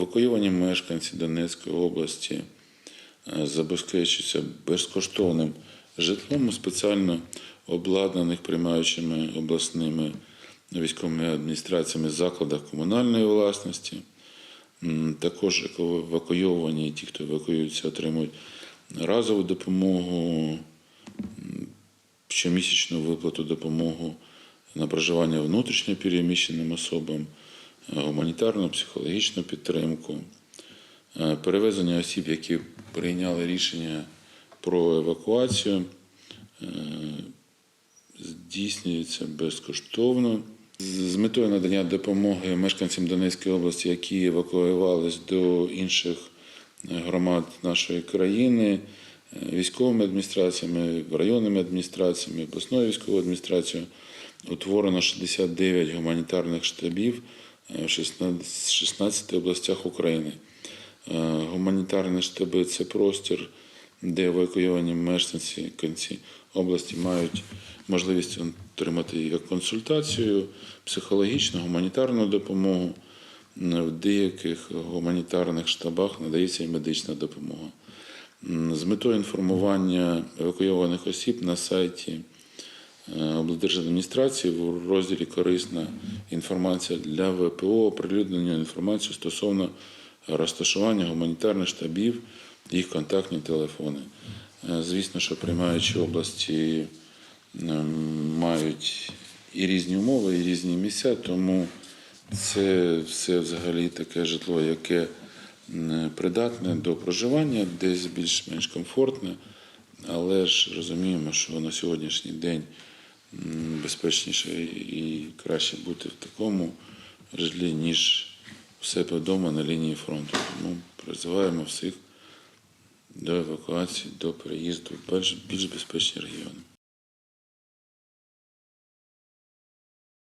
евакуйовані мешканці Донецької області е, забезпечуються безкоштовним житлом у спеціально обладнаних приймаючими обласними військовими адміністраціями закладах комунальної власності. Також евакуйовані, ті, хто евакуюється, отримують разову допомогу, щомісячну виплату допомогу на проживання внутрішньо переміщеним особам, гуманітарну, психологічну підтримку, е, перевезення осіб, які прийняли рішення про евакуацію, е, здійснюється безкоштовно. З метою надання допомоги мешканцям Донецької області, які евакуювались до інших е, громад нашої країни, е, військовими адміністраціями, районними адміністраціями, обласною військовою адміністрацією утворено 69 гуманітарних штабів е, 16 16 областях України. Е, Гуманітарні штаби це простір, де евакуйовані мешканці кінці області мають можливість отримати як консультацію, психологічну, гуманітарну допомогу. В деяких гуманітарних штабах надається і медична допомога. З метою інформування евакуйованих осіб на сайті е, облдержадміністрації в розділі Корисна інформація для ВПО оприлюднення інформації стосовно розташування гуманітарних штабів, їх контактні телефони. Е, Звісно, що приймаючі області е, мають і різні умови, і різні місця, тому це все взагалі таке житло, яке придатне до проживання, десь більш-менш комфортне, але ж розуміємо, що на сьогоднішній день безпечніше і краще бути в такому житлі, ніж у себе вдома на лінії фронту. Тому призиваємо всіх до евакуації, до переїзду в більш, безпечні регіони.